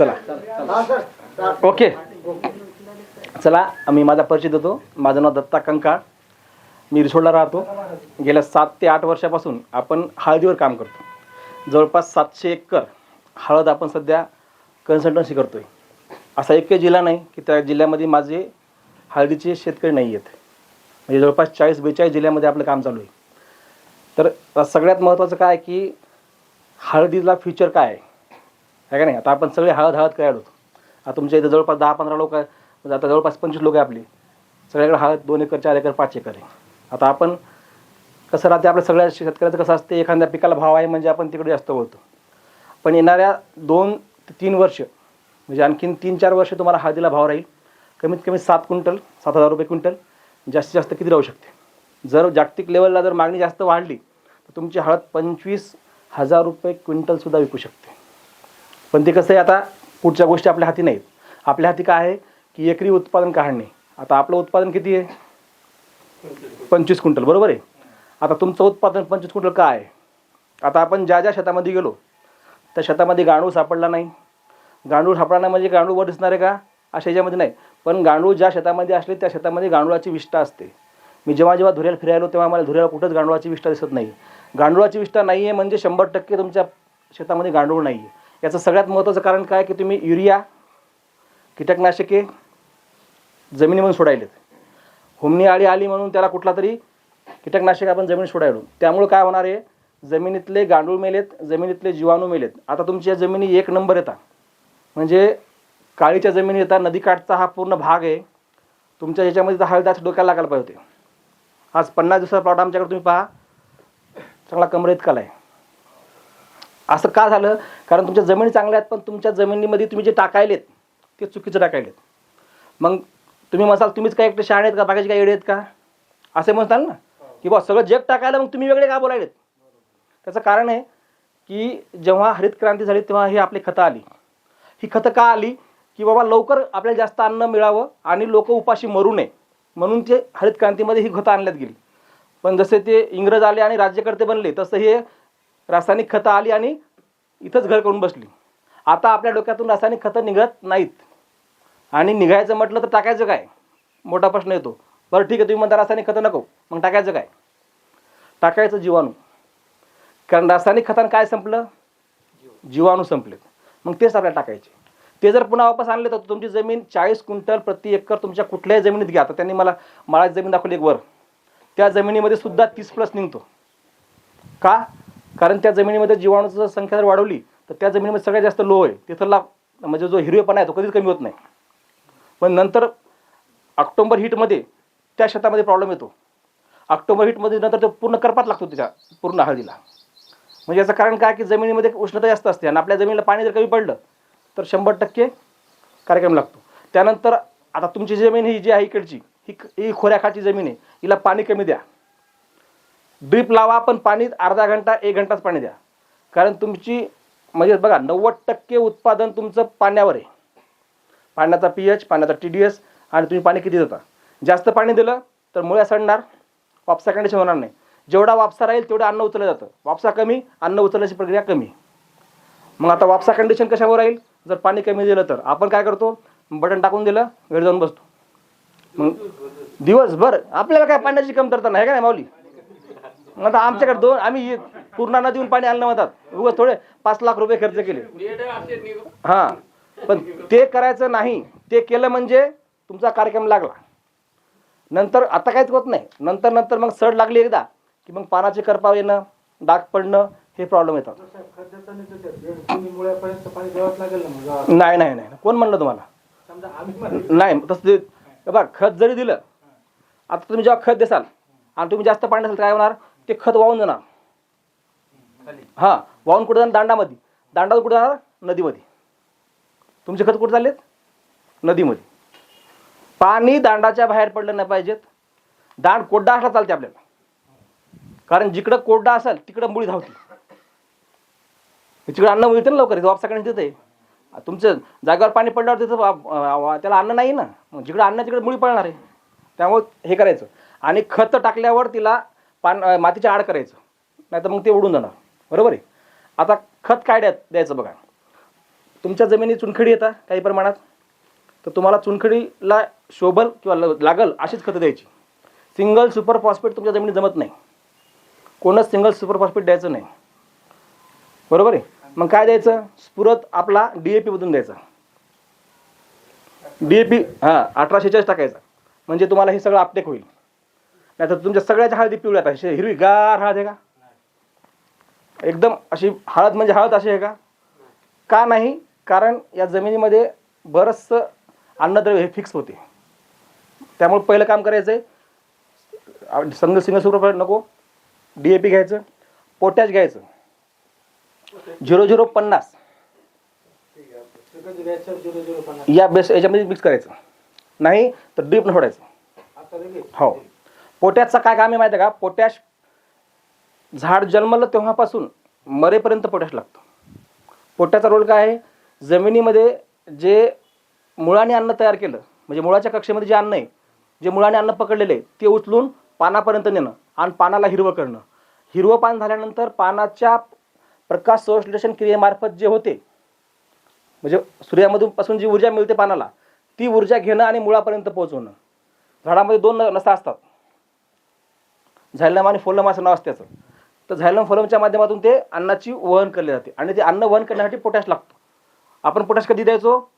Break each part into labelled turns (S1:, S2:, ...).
S1: चला. ओके. चला मी माझा परिचय देतो. माझं नाव दत्ता कंकाळ मी रिसोडला राहतो. गेल्या सात ते आठ वर्षापासून आपण हळदीवर काम करतो. जवळपास सातशे एकर हळद आपण सध्या कन्सल्टन्सी करतो आहे असा एकही जिल्हा नाही की त्या जिल्ह्यामध्ये माझे हळदीचे शेतकरी नाही आहेत. म्हणजे जवळपास चाळीस बेचाळीस जिल्ह्यामध्ये आपलं काम चालू आहे. तर सगळ्यात महत्त्वाचं काय की हळदीला फ्युचर काय आहे? आहे का नाही? आता आपण सगळे हळद हळद करायला होतो. आता तुमच्या इथं जवळपास दहा पंधरा लोक आहेत. आता जवळपास पंचवीस लोक आहे आपली. सगळ्याकडे हळद दोन एकर चार एकर पाच एकर आहे. आता आपण कसं राहते आपल्या सगळ्या शेतकऱ्याचं कसं असते एखाद्या पिकाला भाव आहे म्हणजे आपण तिकडे जास्त बोलतो. पण येणाऱ्या दोन ते तीन वर्ष म्हणजे आणखीन तीन चार वर्ष तुम्हाला हळदीला भाव राहील. कमीत कमी सात क्विंटल सात हजार रुपये क्विंटल जास्तीत जास्त किती राहू शकते? जर जागतिक लेवलला जर मागणी जास्त वाढली तर तुमची हळद पंचवीस हजार रुपये क्विंटलसुद्धा विकू शकते. पण ते कसं आहे आता पुढच्या गोष्टी आपल्या हाती नाहीत. आपल्या हाती काय आहे की एकरी उत्पादन काढणे. आता आपलं उत्पादन किती आहे? पंचवीस क्विंटल बरोबर आहे? आता तुमचं उत्पादन पंचवीस क्विंटल काय आहे? आता आपण ज्या ज्या शेतामध्ये गेलो त्या शेतामध्ये गांडूळ सापडला नाही. गांडूळ सापडला नाही म्हणजे गांडूळ वर दिसणार आहे का? अशा याच्यामध्ये नाही. पण गांडूळ ज्या शेतामध्ये असले त्या शेतामध्ये गांडुळाची विष्ठा असते. मी जेव्हा जेव्हा धुऱ्याला फिरायलो तेव्हा मला धुऱ्याला कुठंच गांडुळाची विष्ठा दिसत नाही. गांडुळाची विष्ठा नाही आहे म्हणजे शंभर टक्के तुमच्या शेतामध्ये गांडूळ नाही आहे याचं सगळ्यात महत्त्वाचं कारण काय की तुम्ही युरिया कीटकनाशके जमिनीमधून सोडायलेत. हुमणी आळी आली म्हणून त्याला कुठला तरी कीटकनाशक आपण जमिनीत सोडायलो. त्यामुळे काय होणार आहे? जमिनीतले गांडूळ मेलेत जमिनीतले जीवाणू मेलेत. आता तुमच्या जमिनी एक नंबर येतात म्हणजे काळीच्या जमिनी येतात नदीकाठचा हा पूर्ण भाग आहे. तुमच्या ह्याच्यामध्ये तर हळदाच डोक्याला लागायला पाहिजे होते. आज पन्नास दिवसाचा प्लॉट आमच्याकडे तुम्ही पहा. चांगला कमरेत काला आहे. असं का झालं? कारण तुमच्या जमिनी चांगल्या आहेत पण तुमच्या जमिनीमध्ये तुम्ही जे टाकायलेत ते चुकीचं टाकायलेत. मग तुम्ही म्हणाल तुम्हीच काय एकटे शहाणे आहेत का? बाकीचे काय येडे आहेत का? असे म्हणताल ना. की बा सगळं जग टाकायला मग तुम्ही वेगळे का बोलायलेत? त्याचं कारण आहे की जेव्हा हरित क्रांती झाली तेव्हा ही आपली खतं आली. ही खतं का आली? की बाबा लवकर आपल्याला जास्त अन्न मिळावं आणि लोक उपाशी मरू नये. म्हणून ते हरित क्रांतीमध्ये ही खतं आणण्यात गेली. पण जसे ते इंग्रज आले आणि राज्यकर्ते बनले तसं हे रासायनिक खतं आली आणि इथंच घर करून बसली. आता आपल्या डोक्यातून रासायनिक खतं निघत नाहीत. आणि निघायचं म्हटलं तर टाकायचं काय? मोठा प्रश्न येतो. बरं ठीक आहे तुम्ही म्हणता रासायनिक खतं नको. मग टाकायचं काय? टाकायचं जीवाणू. कारण रासायनिक खतानं काय संपलं? जीवाणू संपलेत मग तेच आपल्याला टाकायचे. ते जर पुन्हा वापस आणले तर तुमची जमीन चाळीस क्विंटल प्रति एकर तुमच्या कुठल्याही जमिनीत घ्या. तर त्यांनी मला माळाची जमीन दाखवली एक वर. त्या जमिनीमध्ये सुद्धा तीस प्लस निघतो. का? कारण त्या जमिनीमध्ये जीवाणूचं संख्या जर वाढवली तर त्या जमिनीमध्ये सगळ्यात जास्त लो आहे. तिथला म्हणजे जो हिरवेपणा आहे तो कधीच कमी होत नाही. पण नंतर ऑक्टोंबर हीटमध्ये त्या शेतामध्ये प्रॉब्लेम येतो. ऑक्टोबर हीटमध्ये नंतर तो पूर्ण करपात लागतो त्याच्या पूर्ण हळदीला. म्हणजे याचं कारण काय की जमिनीमध्ये उष्णता जास्त असते आणि आपल्या जमिनीला पाणी जर कमी पडलं तर शंभर टक्के कार्यक्रम लागतो. त्यानंतर आता तुमची जमीन ही जी आहे इकडची ही ही खोऱ्याखाची जमीन आहे हिला पाणी कमी द्या. ड्रीप लावा पण पाणी अर्धा घंटा एक घंटाच पाणी द्या. कारण तुमची म्हणजे बघा नव्वद टक्के उत्पादन तुमचं पाण्यावर आहे. पाण्याचा पी एच पाण्याचा टी डी एस आणि तुम्ही पाणी किती देता? जास्त पाणी दिलं तर मुळ्या सडणार वापसा कंडिशन होणार नाही. जेवढा वापसा राहील तेवढं अन्न उचललं जातं. वापसा कमी अन्न उचलण्याची प्रक्रिया कमी. मग आता वापसा कंडिशन कशावर राहील? जर पाणी कमी दिलं तर. आपण काय करतो? बटन टाकून दिलं घरी जाऊन बसतो. मग दिवसभर आपल्याला काय पाण्याची कमतरता नाही का नाही माऊली? आता आमच्याकडे दोन आम्ही पूर्ण नदीहून पाणी आणलं म्हणतात. उगाच थोडे पाच लाख रुपये खर्च केले. हां पण ते करायचं नाही. ते केलं म्हणजे तुमचा कार्यक्रम लागला. नंतर आता काहीच होत नाही. नंतर नंतर मग सड लागली एकदा की मग पानाचे करपाव येणं डाग पडणं हे प्रॉब्लेम येतात.
S2: नाही
S1: नाही नाही कोण म्हणलं तुम्हाला? नाही तसं ते बघा खत जरी दिलं आता तुम्ही जेव्हा खत देसाल आणि तुम्ही जास्त पाणी असेल काय होणार? ते खत वाहून जाणार. हां वाहून कुठे जाणार? दांडामध्ये. दांडावर कुठे जाणार? नदीमध्ये. तुमचे खत कुठे चाललेत? नदीमध्ये. पाणी दांडाच्या बाहेर पडलं नाही पाहिजेत. दांड कोड्डा असला चालते आपल्याला. कारण जिकडं कोड्डा असेल तिकडं मुळी धावते. तिकडं अन्न मिळते ना लवकर वापसाकडे तिथे तुमचं जागेवर पाणी पडल्यावर तिथं त्याला अन्न नाही ना. मग जिकडं अन्न तिकडे मुळी पडणार आहे. त्यामुळे हे करायचं. आणि खत टाकल्यावर तिला पान मातीच्या आड करायचं. नाही तर मग ते उडून जाणार. बरोबर आहे? आता खत काय द्या द्यायचं बघा. तुमच्या जमिनी चुनखडी येतात काही प्रमाणात? तर तुम्हाला चुनखडीला शोभल किंवा ल- लागल अशीच खतं द्यायची. सिंगल सुपर फॉस्फेट तुमच्या जमिनीत जमत नाही. कोणच सिंगल सुपर फॉस्फेट द्यायचं नाही. बरोबर आहे? मग काय द्यायचं? स्फुरत आपला डी ए पीमधून द्यायचा. डी ए पी हां अठराशेचाळीस टाकायचा. म्हणजे तुम्हाला हे सगळं अपटेक होईल. नाहीतर तुमच्या सगळ्याच्या हळदी पिवळ्यात आहे अशी हिरवी गार हळद आहे का? एकदम अशी हळद म्हणजे हळद अशी आहे का? का नाही? कारण या जमिनीमध्ये बरंचसं अन्नद्रव्य हे फिक्स होते. त्यामुळे पहिलं काम करायचं आहे संघ सिंगल सुपर नको डी ए पी घ्यायचं पोटॅश घ्यायचं. झिरो झिरो पन्नास. या बेस याच्यामध्ये मिक्स करायचं. नाही तर ड्रीपनं सोडायचं. हो. पोटॅशचं काय काम आहे माहिती आहे का? पोटॅश झाड जन्मलं तेव्हापासून मरेपर्यंत पोटॅश लागतं. पोट्याचा रोल काय आहे? जमिनीमध्ये जे मुळाने अन्न तयार केलं म्हणजे मुळाच्या कक्षेमध्ये जे अन्न आहे जे मुळाने अन्न पकडलेलं आहे ते उचलून पानापर्यंत नेणं आणि पानाला हिरवं करणं. हिरवं पान झाल्यानंतर पानाच्या प्रकाश संश्लेषण क्रियेमार्फत जे होते म्हणजे सूर्यामधून पासून जी ऊर्जा मिळते पानाला ती ऊर्जा घेणं आणि मुळापर्यंत पोहोचवणं. झाडामध्ये दोन नसा असतात. झैलम आणि फोलम असं नाव असतं त्याचं. तर झैलम फोलमच्या माध्यमातून ते अन्नाची वहन केले जाते. आणि ते अन्न वहन करण्यासाठी पोटॅश लागतो. आपण पोटॅश कधी द्यायचो?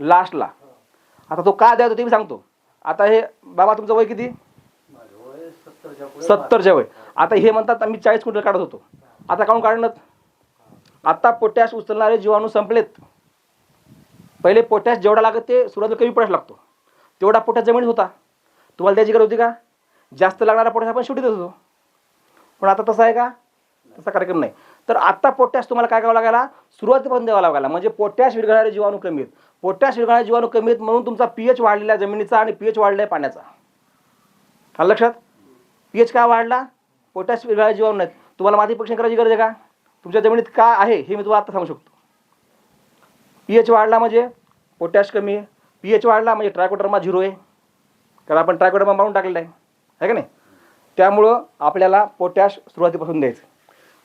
S1: लास्टला. आता तो का द्यायचो ते मी सांगतो. आता हे बाबा तुमचं वय किती? सत्तरच्या वय. आता हे म्हणतात आम्ही चाळीस क्विंटल काढत होतो. आता काढून काढणं आता पोटॅश उचलणारे जीवाणू संपलेत. पहिले पोटॅश जेवढा लागत ते सुरुवातीला कमी पोटॅश लागतो. तेवढा पोटॅश जमिनीत होता. तुम्हाला द्यायची गरज होती का? जास्त लागणारा पोटॅश आपण शेवटी देत. होतो पण आता तसं आहे का? तसा कार्यक्रम नाही. तर आता पोटॅश तुम्हाला काय करावं लागायला? सुरुवातीपासून द्यावा लागायला. म्हणजे पोटॅश विरघळणारे जीवाणू कमी आहेत. पोटॅश विरघळणारे जीवाणू कमी आहेत म्हणून तुमचा पीएच वाढलेला जमिनीचा आणि पीएच वाढलाय पाण्याचा. आलं लक्षात? पीएच का वाढला? पोटॅश विरघळणारे जीवाणू नाहीत. तुम्हाला माती परीक्षण करायची गरज आहे का? तुमच्या जमिनीत का आहे हे मी तुम्हाला आता सांगू शकतो. पीएच वाढला म्हणजे पोटॅश कमी आहे. पीएच वाढला म्हणजे ट्रायकोडर्मा झिरो आहे. कारण आपण ट्रायकोडर्मा मारून टाकलेला आहे. आहे का नाही? त्यामुळं आपल्याला पोटॅश सुरुवातीपासून द्यायचं.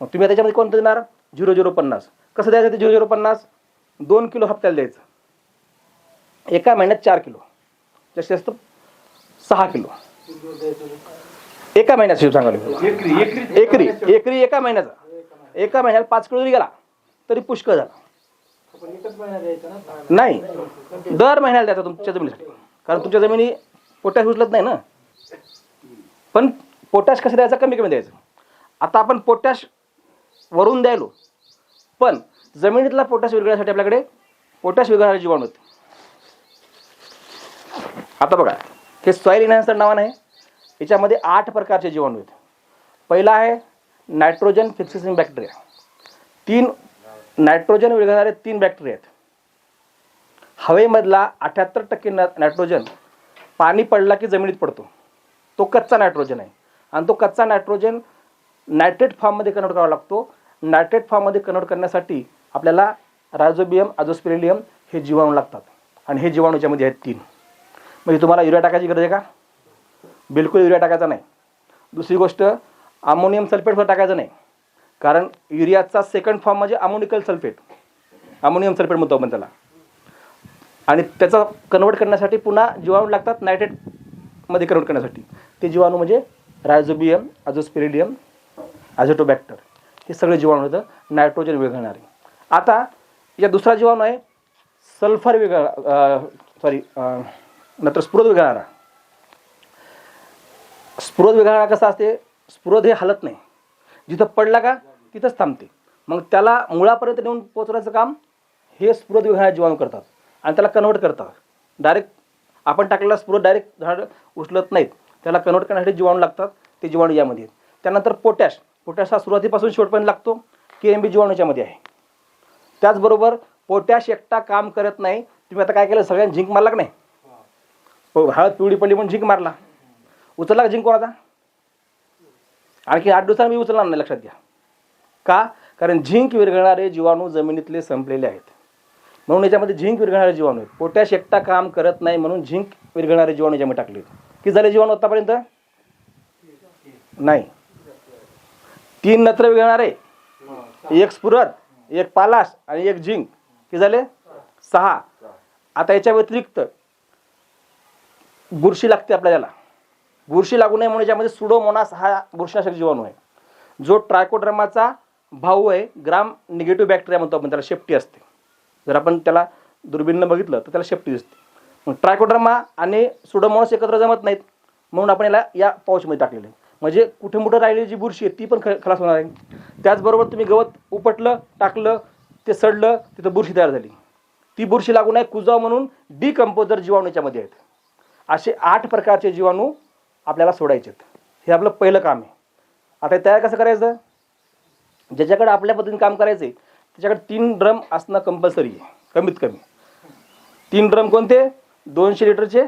S1: मग तुम्ही आता त्याच्यामध्ये कोणतं देणार? झिरो झिरो पन्नास. कसं द्यायचं ते झिरो झिरो पन्नास? दोन किलो हप्त्याला द्यायचं. एका महिन्यात चार किलो. जास्तीत जास्त सहा किलो. एका महिन्यात शिव सांगायला एकरी एकरी. एका महिन्याचा. एका महिन्यात पाच किलो जरी गेला तरी पुष्कळ झाला.
S2: आपण एकच महिना द्यायचा ना
S1: नाही. दर महिन्याला द्यायचा तुमच्या जमिनीसाठी. कारण तुमच्या जमिनी पोटॅश उचलत नाही ना. पण पोटॅश कसं द्यायचं? कमी कमी द्यायचं. आता आपण पोटॅश वरून द्यायलो. पण जमिनीतला पोटॅश विरघळण्यासाठी आपल्याकडे पोटॅश विरघळणारे जीवाणू आहेत. आता बघा हे सॉईल इन्हान्सर नावानं आहे. याच्यामध्ये आठ प्रकारचे जीवाणू आहेत. पहिला आहे नायट्रोजन फिक्सिसिंग बॅक्टेरिया तीन नायट्रोजन विरघळणारे तीन बॅक्टेरिया आहेत. हवेमधला अठ्याहत्तर टक्के नायट्रोजन पाणी पडला की जमिनीत पडतो. तो कच्चा नायट्रोजन आहे. आणि तो कच्चा नायट्रोजन नायट्रेट फॉर्ममध्ये कन्वर्ट करावा लागतो. नायट्रेट फॉर्ममध्ये कन्वर्ट करण्यासाठी आपल्याला रायझोबियम आझोस्पिरिलियम हे जीवाणू लागतात. आणि हे जीवाणूच्यामध्ये आहेत तीन. म्हणजे तुम्हाला युरिया टाकायची गरज आहे का? बिलकुल युरिया टाकायचा नाही. दुसरी गोष्ट अमोनियम सल्फेटवर टाकायचं नाही. कारण युरियाचा सेकंड फॉर्म म्हणजे अमोनिकल सल्फेट अमोनियम सल्फेट म्हणतो आपण त्याला. आणि त्याचा कन्वर्ट करण्यासाठी पुन्हा जीवाणू लागतात नायट्रेटमध्ये कन्वर्ट करण्यासाठी. ते जीवाणू म्हणजे रायझोबियम अजोस्पिरिडियम ॲझोटोबॅक्टर हे सगळे जीवाणू होतं नायट्रोजन विरघळणारे. आता या दुसरा जीवाणू आहे सल्फर विरघळ सॉरी नंतर स्फुरद विघळणारा स्फुरद विघळणारा कसा असते? स्फुरद हे हलत नाही. जिथं पडला का तिथंच थांबते. मग त्याला मुळापर्यंत नेऊन पोचवण्याचं काम हे स्फुरद विघळणारे जीवाणू करतात. आणि त्याला कन्वर्ट करतात. डायरेक्ट आपण टाकलेला स्फुरद डायरेक्ट झाड उचलत नाहीत. त्याला कन्वर्ट करण्यासाठी जीवाणू लागतात ते जीवाणू यामध्ये आहेत. त्यानंतर पोटॅश पोटॅश हा सुरुवातीपासून शेवटपर्यंत लागतो. के एम बी जीवाणूच्यामध्ये आहे. त्याचबरोबर पोटॅश एकटा काम करत नाही. तुम्ही आता काय केलं? सगळ्यांनी झिंक मारला का नाही? हो, हळद पिवळी पडली म्हणून झिंक मारला. उचलला का झिंक कोणाचा? आणखी आठ दिवसांनी मी उचलणार नाही लक्षात घ्या. का? कारण झिंक विरघळणारे जीवाणू जमिनीतले संपलेले आहेत. म्हणून याच्यामध्ये झिंक विरघळणारे जीवाणू आहेत. पोटॅश एकटा काम करत नाही म्हणून झिंक विरघळणारे जीवाणू याच्यामध्ये टाकले किती झाले जीवाणू आतापर्यंत? नाही. तीन नत्र विरघळणारे एक स्फुरद एक पालाश आणि एक जिंक किती झाले? सहा. आता याच्या व्यतिरिक्त बुरशी लागते आपल्याला. याला बुरशी लागू नये म्हणून याच्यामध्ये सुडोमोनास हा बुरशीनाशक जीवाणू आहे. जो ट्रायकोड्रमाचा भाऊ आहे ग्राम निगेटिव्ह बॅक्टेरिया म्हणतो आपण त्याला शेपटी असते. जर आपण त्याला दुर्बीणनं बघितलं तर त्याला शेपटी दिसते. ट्रायकोड्रमा आणि सुडोमोनास एकत्र जमत नाहीत. म्हणून आपण याला या पाऊचमध्ये टाकलेलं. आहे म्हणजे कुठे मोठं राहिलेली जी बुरशी आहे ती पण ख खलास होणार आहे. त्याचबरोबर तुम्ही गवत उपटलं टाकलं ते सडलं तिथं बुरशी तयार झाली. ती बुरशी लागू नये कुजाव म्हणून डिकम्पोजर जीवाणू याच्यामध्ये आहेत. असे आठ प्रकारचे जीवाणू आपल्याला सोडायचे आहेत. हे आपलं पहिलं काम आहे. आता तयार कसं करायचं? ज्याच्याकडे आपल्या पद्धतीने काम करायचं आहे त्याच्याकडे तीन ड्रम असणं कंपल्सरी आहे कमीत कमी. तीन ड्रम कोणते? दोनशे लिटरचे?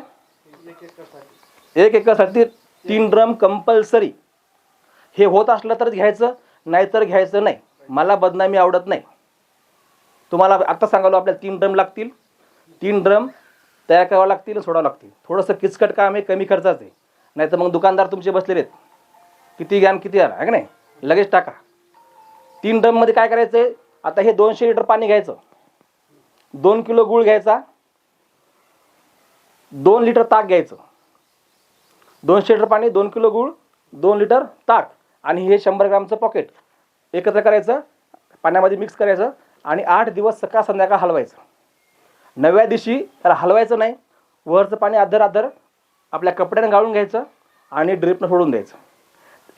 S1: एक एकरसाठी तीन ड्रम कंपल्सरी. हे होत असलं तर घ्यायचं नाहीतर घ्यायचं नाही. मला बदनामी आवडत नाही. तुम्हाला आता सांगालो आपल्याला तीन ड्रम लागतील. तीन ड्रम तयार करावं लागतील सोडावं लागतील. थोडंसं किचकट काम आहे कमी खर्चाचं आहे. नाही तर मग दुकानदार तुमचे बसलेले आहेत. किती घ्या किती आला आहे का नाही? लगेच टाका. तीन ड्रममध्ये काय करायचं आहे आता हे दोनशे लिटर पाणी घ्यायचं. दोन किलो गूळ घ्यायचा. दोन लिटर ताक घ्यायचं. दोनशे लिटर पाणी दोन किलो गूळ दोन लिटर ताक. आणि हे शंभर ग्रामचं पॉकेट एकत्र करायचं पाण्यामध्ये मिक्स करायचं आणि आठ दिवस सकाळ संध्याकाळ हलवायचं. नव्या दिवशी त्याला हलवायचं नाही. वरचं पाणी अधर अधर आपल्या कपड्यानं गाळून घ्यायचं आणि ड्रिपनं सोडून द्यायचं.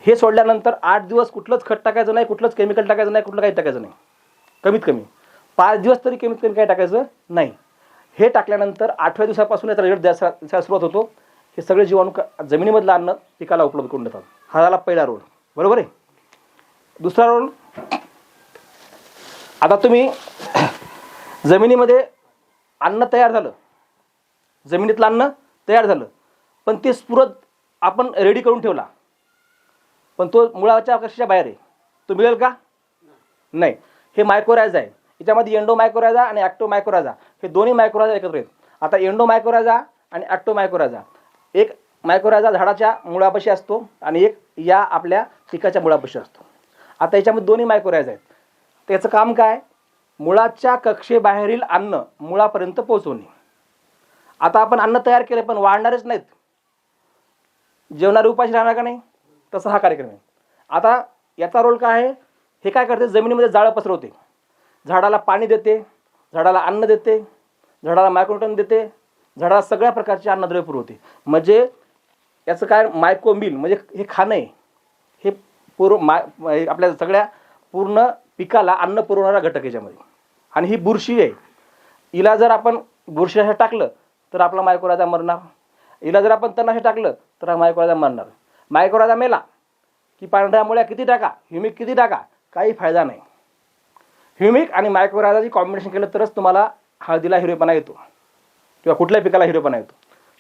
S1: हे सोडल्यानंतर आठ दिवस कुठलंच खत टाकायचं नाही कुठलंच केमिकल टाकायचं नाही कुठलं काही टाकायचं नाही. कमीत कमी. पाच दिवस तरी कमीत कमी काही टाकायचं नाही. हे टाकल्यानंतर आठव्या दिवसापासून याचा रिझल्ट द्यायला सुरुवात होतो. हे सगळे जीवाणू जमिनीमधलं अन्न पिकाला उपलब्ध करून देतात. हा झाला पहिला रोल. बरोबर आहे? दुसरा रोल आता तुम्ही जमिनीमध्ये अन्न तयार झालं. जमिनीतलं अन्न तयार झालं. पण ते स्फुरत आपण रेडी करून ठेवला. पण तो मुळाच्या कशाच्या बाहेर आहे? तो मिळेल का? नाही. हे मायक्रोरायझा आहे. याच्यामध्ये एंडो मायक्रोरायझा आणि ॲक्टो मायक्रोरायझा हे दोन्ही मायक्रोराजा एकत्र आहेत आता एंडो मायक्रोराजा आणि ॲक्टो मायक्रोराजा एक मायक्रोराजा झाडाच्या मुळापाशी असतो आणि एक या आपल्या पिकाच्या मुळापाशी असतो. आता याच्यामध्ये दोन्ही मायक्रोराजा आहेत. त्याचं काम काय? मुळाच्या कक्षेबाहेरील अन्न मुळापर्यंत पोहोचवणे. आता आपण अन्न तयार केले पण वाढणारच नाहीत. जेवणारे उपाशी राहणार का नाही? तसा हा कार्यक्रम आहे. आता याचा रोल काय आहे? हे काय करते? जमिनीमध्ये जाळं पसरवते. झाडाला पाणी देते. झाडाला अन्न देते झाडाला मायक्रोटन देते झाडाला सगळ्या प्रकारचे अन्नद्रव्य पुरवते. म्हणजे याचं काय मायकोमिल म्हणजे हे खाणं आहे हे पूर्व माय आपल्या सगळ्या पूर्ण पिकाला अन्न पुरवणारा घटक याच्यामध्ये. आणि ही बुरशी आहे. हिला जर आपण बुरशीनाशा टाकलं तर आपला मायक्रोराजा मरणार. हिला जर आपण तणाशी टाकलं तर हा मायक्रोराजा मरणार. मायक्रोराजा मेला की पांढऱ्या मुळ्या किती टाका ह्युमिक किती टाका काही फायदा नाही. ह्युमिक आणि मायक्रोराजाची कॉम्बिनेशन केलं तरच तुम्हाला हळदीला हिरवेपणा येतो. किंवा कुठल्याही पिकाला हिरवेपणा येतो.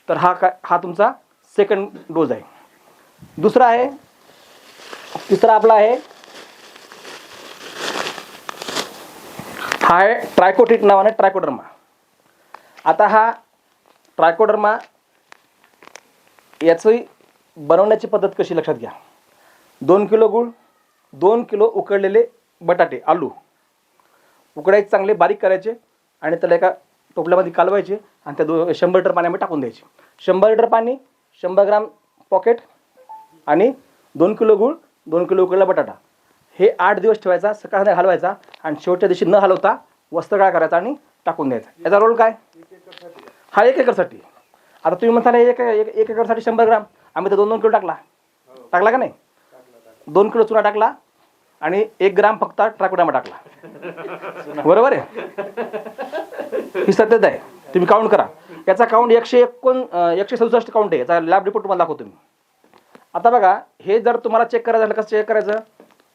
S1: तर हा का हा तुमचा सेकंड डोज आहे. दुसरा आहे तिसरा आपला आहे हा आहे ट्रायकोटिट नावाने ट्रायकोडर्मा आता हा ट्रायकोडर्मा याची बनवण्याची पद्धत कशी? लक्षात घ्या. दोन किलो गूळ दोन किलो उकडलेले बटाटे आलू. उकडायचे चांगले बारीक करायचे आणि त्याला एका टोपल्यामध्ये कालवायचे आणि त्या दो शंभर लिटर पाण्यामध्ये टाकून द्यायचे. शंभर लिटर पाणी शंभर ग्राम पॉकेट आणि दोन किलो गूळ दोन किलो उकडला बटाटा. हे आठ दिवस ठेवायचा सकाळ घालवायचा हलवायचा आणि शेवटच्या दिवशी न हलवता वस्त्र काय करायचा आणि टाकून द्यायचा. याचा रोल काय? हा एक एकरसाठी. आता तुम्ही म्हणता ना एक एक एक एकरसाठी शंभर ग्राम. आम्ही तर दोन दोन किलो टाकला. टाकला का नाही? दोन किलो चुना टाकला. आणि एक ग्राम फक्त ट्राकोडामा टाकला. बरोबर आहे? ही सत्यता आहे. तुम्ही काउंट करा. याचा काउंट एकशे एकोण एकशे सदुसष्ट काउंट आहे. याचा लॅब रिपोर्ट तुम्हाला दाखवतो मी. आता बघा हे जर तुम्हाला चेक करायचं झालं कसं चेक करायचं?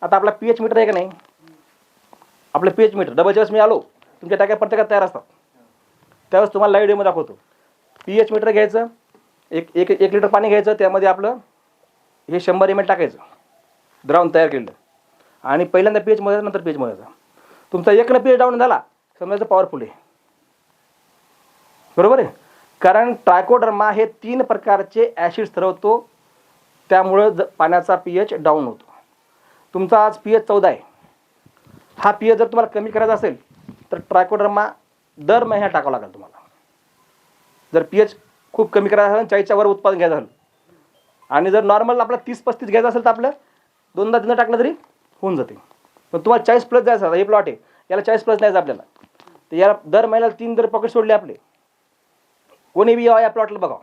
S1: आता आपला पी एच मीटर आहे का नाही? आपलं पी एच मीटर डबल ज्यावेळेस मी आलो. तुमच्या टाक्या प्रत्येकात तयार असतात. त्यावेळेस तुम्हाला लाईव्ह डेमो दाखवतो. पी एच मीटर घ्यायचं. एक एक एक लिटर पाणी घ्यायचं. त्यामध्ये आपलं हे शंभर एम एल टाकायचं. द्रावण तयार केलेलं आणि पहिल्यांदा पी एच नंतर पी एच मोजायचा तुमचा एक पी एच डाऊन झाला समजायचं पॉवरफुल आहे. बरोबर आहे? कारण ट्रायकोडर्मा हे तीन प्रकारचे ॲसिड स्त्रवतो त्यामुळं ज पाण्याचा पी एच डाऊन होतो. तुमचा आज पी एच चौदा आहे. हा पी एच जर तुम्हाला कमी करायचा असेल तर ट्रायकोडर्मा दर महिन्यात टाकावं लागेल तुम्हाला. जर पी एच खूप कमी करायचं असेल चाळीसच्या वर उत्पादन घ्यायचं झालं आणि जर नॉर्मल आपलं तीस पस्तीस घ्यायचं असेल तर आपलं दोनदा तीनदा टाकलं तरी होऊन जाते. पण तुम्हाला चाळीस प्लस जायचं आता हे प्लॉट आहे. याला चाळीस प्लस द्यायचं आपल्याला. तर याला दर महिन्याला तीन दर पॉकेट सोडले आपले कोणी बी यावं या प्लॉटला बघा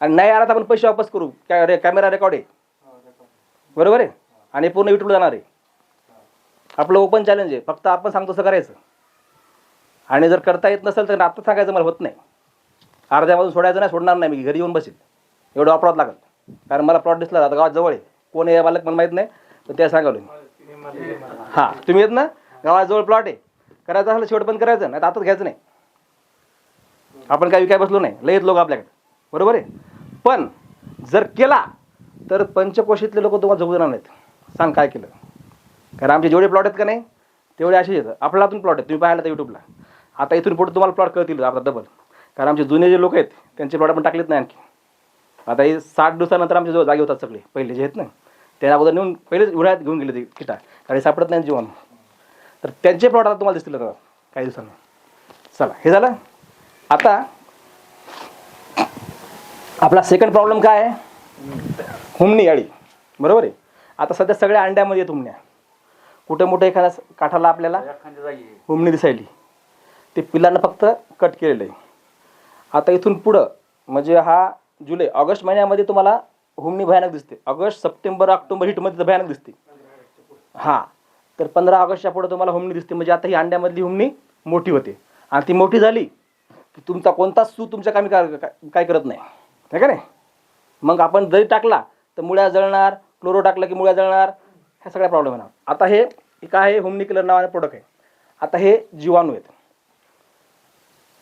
S1: आणि नाही आला तर आपण पैसे वापस करू. कॅ रे कॅमेरा रेकॉर्ड आहे. बरोबर आहे? आणि पूर्ण युट्यूबला जाणार आहे. आपलं ओपन चॅलेंज आहे. फक्त आपण सांगतो तसं करायचं. आणि जर करता येत नसेल तर आत्ताच सांगायचं मला होत नाही. अर्ध्यामधून सोडायचं नाही सोडणार नाही मी. घरी येऊन बसेल. एवढं वापरावं लागेल. कारण मला प्लॉट दिसला आता गावात जवळ आहे. कोण आहे मला माहीत नाही. तर त्या सांगावलं मी हां तुम्ही येत ना? गावाजवळ प्लॉट आहे. करायचं असेल शेवट पण करायचं. नाही आताच घ्यायचं नाही. आपण काय विकाय बसलो नाही. लय लोक आपल्याकडे. बरोबर आहे? पण जर केला तर पंचकोशीतले लोक तुम्हाला जगू देणार नाहीत. सांग काय केलं? कारण आमचे जेवढे प्लॉट आहेत का नाही तेवढे असे येतं आपला अजून प्लॉट आहेत. तुम्ही पाहिला तर यूट्यूबला आता इथून पुढे तुम्हाला प्लॉट कळतील. आपला डबल कारण आमचे जुने जे लोक आहेत त्यांचे प्लॉट आपण टाकलेत नाही आणखी. आता हे साठ दिवसानंतर आमचे जो जागे होतात सगळे. पहिले जे आहेत ना त्या अगोदर नेऊन पहिलेच उन्हाळ्यात घेऊन गेले ते किटा. कारण सापडत नाही जीवन. तर त्यांचे प्लॉट आता तुम्हाला दिसतील आता काही दिवसांनी. चला हे झालं. आता आपला सेकंड प्रॉब्लेम काय आहे? हुमणी अळी बरोबर आहे? आता सध्या सगळ्या अंड्यामध्ये आहेत हुमण्या. कुठे मोठं एखाद्या काठाला आपल्याला हुमणी दिसायली. ते पिलांना फक्त कट केलेलं आहे. आता इथून पुढं म्हणजे हा जुलै ऑगस्ट महिन्यामध्ये तुम्हाला हुमणी भयानक दिसते. ऑगस्ट सप्टेंबर ऑक्टोबर हिटमध्ये तर भयानक दिसते. हां. तर पंधरा ऑगस्टच्या पुढे तुम्हाला हुमणी दिसते. म्हणजे आता ही अंड्यामधली हुमणी मोठी होते. आणि ती मोठी झाली की तुमचा कोणताच सू तुमच्या कामी काय करत नाही. आहे का नाही? मग आपण जरी टाकला तर मुळ्या जळणार क्लोरो टाकलं की मुळ्या जळणार ह्या सगळ्या प्रॉब्लेम येणार. आता हे हे काय आहे हुमनी किलर नावाने प्रोडक्ट आहे. आता हे जीवाणू आहेत.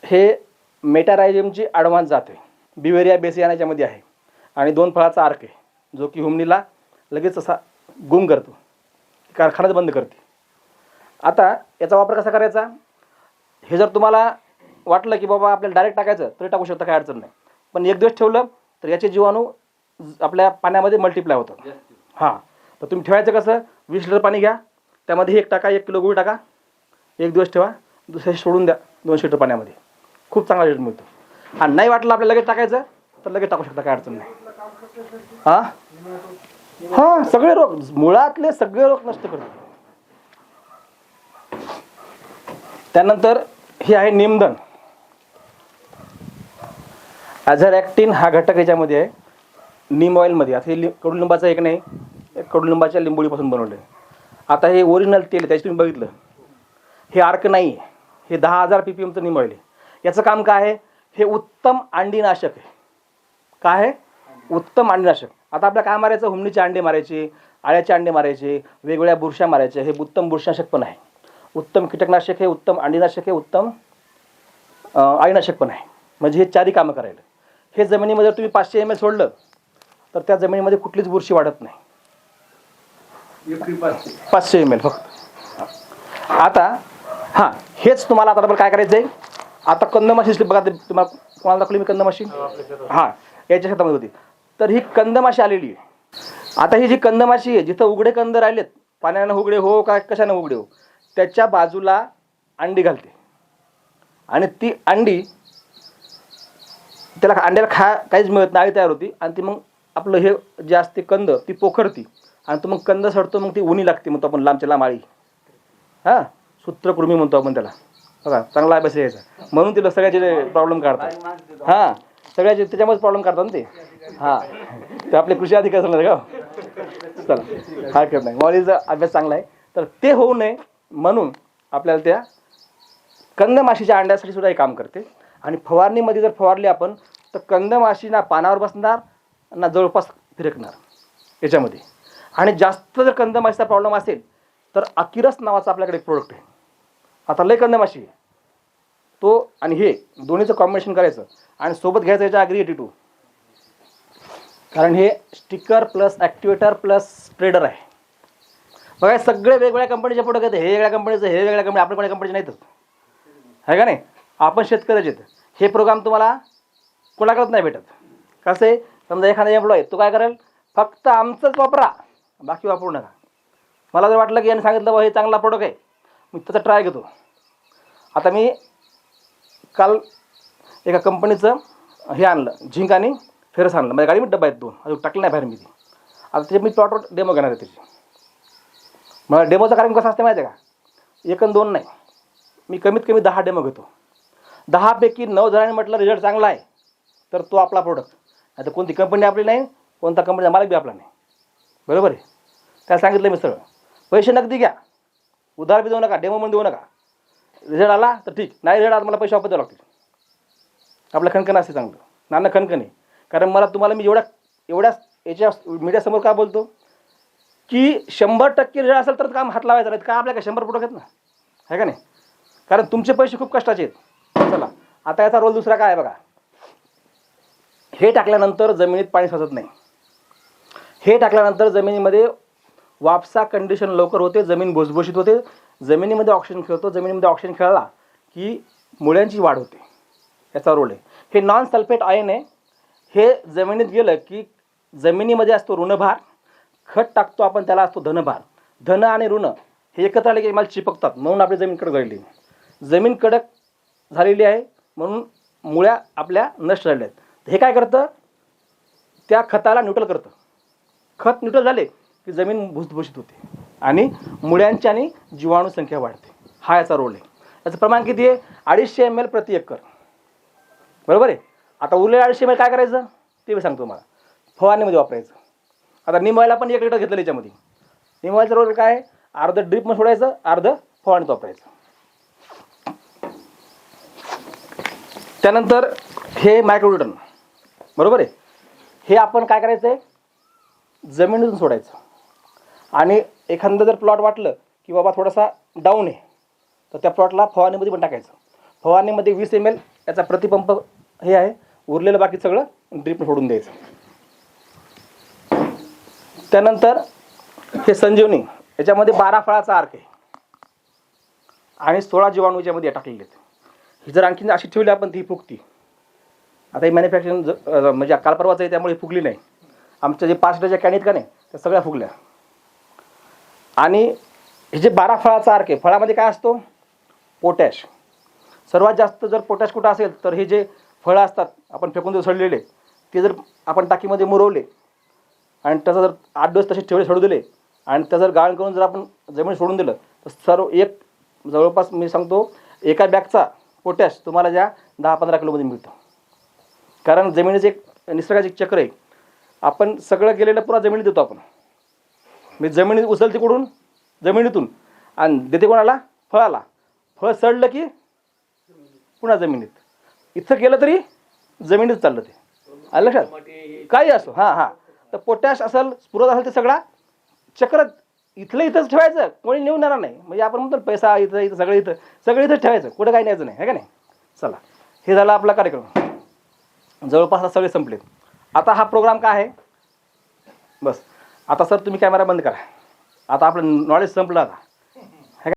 S1: हे मेटारायझमची ॲडव्हान्स जात आहे. बिवेरिया बेसियाना याच्यामध्ये आहे. आणि दोन फळाचा आर्क आहे जो की हुमनीला लगेच असा गुम करतो कारखानाच बंद करते. आता याचा वापर कसा करायचा? हे जर तुम्हाला वाटलं की बाबा आपल्याला डायरेक्ट टाकायचं तरी टाकू शकता काही अडचण नाही. पण एक दिवस ठेवलं तर याचे जीवाणू ज- आपल्या पाण्यामध्ये मल्टिप्लाय होतात. हां. तर तुम्ही ठेवायचं कसं? वीस लिटर पाणी घ्या. त्यामध्ये एक टाका एक किलो गुळ टाका. एक दिवस ठेवा. दुसऱ्या सोडून द्या दोनशे लिटर पाण्यामध्ये. खूप चांगला रिझल्ट मिळतो. आणि नाही वाटलं आपल्याला लगेच टाकायचं तर लगेच टाकू शकता काय अडचण नाही. हा? हा सगळे रोग मुळातले सगळे रोग नष्ट करतो त्यानंतर हे आहे निमदन. ॲझरॅक्टिन हा घटक याच्यामध्ये आहे. निम ऑइलमध्ये आता हे लि कडुलिंबाचं एक नाही कडुलिंबाच्या लिंबोळीपासून बनवलं आहे आता हे ओरिजिनल तेल त्याची तुम्ही बघितलं. हे आर्क नाही आहे. हे दहा हजार पी पी एमचं निम ऑइल आहे. याचं काम काय आहे? हे उत्तम अंडीनाशक आहे. काय आहे? उत्तम अंडीनाशक. आता आपल्याला काय मारायचं? हुमणीचे अंडे मारायचे आळ्याचे अंडे मारायचे वेगवेगळ्या बुरशा मारायचे. हे उत्तम बुरशानाशक पण आहे. उत्तम कीटकनाशक हे उत्तम अंडीनाशक हे उत्तम अं, अळीनाशक पण आहे. म्हणजे हे चारही कामं करायला. हे जमिनीमध्ये तुम्ही पाचशे एम एल सोडलं तर त्या जमिनीमध्ये कुठलीच बुरशी वाढत नाही. पाचशे. एम एल फक्त. आता हां हेच तुम्हाला आता काय करायचं आहे आता कंदमाशी बघा तुम्हाला कोणाला दाखवली मी कंदमाशी हां याच्या शेतामध्ये होती. तर ही कंदमाशी आलेली आहे. आता ही जी कंदमाशी आहे जिथं उघडे कंद राहिलेत पाण्यानं उघडे हो का कशानं उघडे हो त्याच्या बाजूला अंडी घालते. आणि ती अंडी त्याला अंड्याला खा काहीच मिळत नाही तयार होती. आणि ती मग आपलं हे जे असते कंद ती पोखरती. आणि तो मग कंद सडतो मग ती उनी लागते म्हणतो आपण लांबच्या लांब आळी. हां? सूत्रकृमी म्हणतो आपण त्याला. बघा चांगला अभ्यास यायचा म्हणून तिला सगळ्याचे प्रॉब्लेम काढतात. हां सगळ्याचे त्याच्यामुळेच प्रॉब्लेम काढतात ना ते. हां. ते आपले कृषी अधिकारी सांगणार का? चला हरकत नाही. मॉलीचा अभ्यास चांगला आहे. तर ते होऊ नये म्हणून आपल्याला त्या कंदमाशीच्या अंड्यासाठी सुद्धा हे काम करते. आणि फवारणीमध्ये जर फवारली आपण तर कंदमाशी ना पानावर बसणार ना जवळपास फिरकणार याच्यामध्ये. आणि जास्त जर कंदमाशीचा प्रॉब्लेम असेल तर अकिरस नावाचा आपल्याकडे एक प्रोडक्ट आहे. आता लय कंदमाशी आहे. तो आणि हे दोन्हीचं कॉम्बिनेशन करायचं. आणि सोबत घ्यायचं याच्या अग्री एटी टू कारण हे sticker plus activator plus spreader आहे. बघा सगळे वेगवेगळ्या कंपनीचे प्रोडक्ट आहेत. हे वेगळ्या कंपनीचं हे वेगळ्या कंपनी आपल्या कोणत्या कंपनीचे नाहीतच आहे का नाही? आपण शेतकऱ्याचे आहेत. हे प्रोग्राम तुम्हाला कोणाकडेच नाही भेटत. कसं आहे समजा एखादा एम्प्लॉय तो काय करेल? फक्त आमचंच वापरा. बाकी वापरू नका. मला जर वाटलं की याने सांगितलं बा हे चांगला प्रोडक्ट आहे. मी त्याचा ट्राय घेतो. आता मी काल एका कंपनीचं हे आणलं झिंक आणि फेरस आणलं माझ्या गाडीमध्ये डब्बा आहेत दोन. अजून टाकलं नाही बाहेर मी ती आता ते मी प्लॉटवर डेमो घेणार आहे त्याची. मला डेमोचा कार्यक्रम कसा असते माहिती आहे का? एक आणि दोन नाही. मी कमीत कमी दहा डेमो घेतो. दहापैकी नऊ जणांनी म्हटलं रिझल्ट चांगला आहे. तर तो आपला प्रोडक्ट आता कोणती कंपनी आपली नाही कोणता कंपनीचा मालक बी आपला नाही. बरोबर आहे? काय सांगितलं मी सरळ? पैसे नगदी घ्या. उधार बी देऊ नका डेमो म्हणून देऊ नका. रिझल्ट आला तर ठीक. नाही रिझल्ट आला मला पैसे वापस द्यावे लागतील. आपलं खणखण असते चांगलं. नाना खणखण आहे. कारण मला तुम्हाला मी एवढ्या एवढ्या याच्या मीडियासमोर का बोलतो? की शंभर टक्के रिझल्ट असेल तर काम हात लावायचा नाही का आपल्या काय शंभर प्रोडक्ट आहेत ना? आहे का नाही? कारण तुमचे पैसे खूप कष्टाचे आहेत. चला आता याचा रोल दुसरा काय आहे बघा? हे टाकल्यानंतर जमिनीत पाणी साचत नाही. हे टाकल्यानंतर जमिनीमध्ये वापसा कंडिशन लवकर होते जमीन भुसभुशीत होते. जमिनीमध्ये ऑक्सिजन खेळतो जमिनीमध्ये ऑक्सिजन खेळला की मुळ्यांची वाढ होते. याचा रोल आहे. हे नॉन सल्फेट आयन आहे. हे जमिनीत गेलं की जमिनीमध्ये असतो ऋणभार खत टाकतो आपण त्याला असतो धनभार. धन आणि ऋण हे एकत्र आले की मला चिपकतात म्हणून आपली जमीन कडक झालेली जमीन कडक झालेली आहे म्हणून मुळ्या आपल्या नष्ट झालेल्या आहेत. हे काय करतं? त्या खताला न्यूट्रल करतं. खत न्यूट्रल झाले की जमीन भुसभुशीत होते आणि मुळ्यांची आणि जीवाणू संख्या वाढते. हा याचा रोल आहे. याचं प्रमाण किती आहे? अडीचशे एम एल प्रति एकर. बरोबर आहे? आता उरलेल्या अडीचशे एम काय करायचं? ते मी सांगतो मला फवारणीमध्ये वापरायचं. आता निमवायला पण एक लिटर घेतलं याच्यामध्ये. निमवायचं रोल काय? आहे अर्ध ड्रीपमध्ये सोडायचं अर्ध फवारणीत वापरायचं. त्यानंतर हे मायक्रोड्युटन बरोबर आहे? हे आपण काय करायचं आहे जमिनीतून सोडायचं. आणि एखादं जर प्लॉट वाटलं की बाबा थोडासा डाऊन आहे तर त्या प्लॉटला फवारणीमध्ये पण टाकायचं. फवारणीमध्ये वीस एम एल याचा प्रतिपंप हे आहे. उरलेलं बाकी सगळं ड्रीप सोडून द्यायचं. त्यानंतर हे संजीवनी याच्यामध्ये बारा फळाचा अर्क आहे. आणि सोळा जीवाणू याच्यामध्ये टाकलेले आहेत. ही जर आणखीन अशी ठेवली आपण ती फुगती. आता ही मॅन्युफॅक्चरिंग म्हणजे काल परवाच आहे त्यामुळे फुगली नाही. आमच्या जे पाच डझ्या कॅन आहेत का नाही त्या सगळ्या फुगल्या. आणि हे जे बारा फळाचा अर्क आहे फळामध्ये काय असतो? पोटॅश सर्वात जास्त जर पोटॅश कुठं असेल तर हे जे फळं असतात आपण फेकून देऊ सडलेले ते जर आपण टाकीमध्ये मुरवले आणि त्याचा जर आठ दिवस तसे ठेवले सोडू दिले आणि त्याचं जर गाळण करून जर आपण जमीन सोडून दिलं तर सर्व एक जवळपास मी सांगतो एका बॅगचा पोटॅश तुम्हाला ज्या दहा पंधरा किलोमध्ये मिळतो. कारण जमिनीचं एक निसर्गाचे एक चक्र आहे. आपण सगळं गेलेलं पुरा जमिनीत देतो आपण. मी जमिनीत उचलते कुठून? जमिनीतून. आणि देते कोणाला? फळाला. फळ सडलं की पुन्हा जमिनीत. इथं गेलं तरी जमिनीत चाललं ते. आलं लक्षात? काही असो हां हां. तर पोटॅश असेल स्फुरत असेल ते सगळा चक्र इथलं इथंच ठेवायचं कोणी नेऊन येणार नाही. म्हणजे आपण म्हणतो पैसा इथं इथं सगळं इथं सगळं इथंच ठेवायचं कुठं काही न्यायचं नाही है का नाही? चला. हे झाला आपला कार्यक्रम. जवळपास सगळे संपलेत. आता हा प्रोग्राम काय आहे? बस. आता सर तुम्ही कॅमेरा बंद करा. आता आपलं नॉलेज संपलं आता.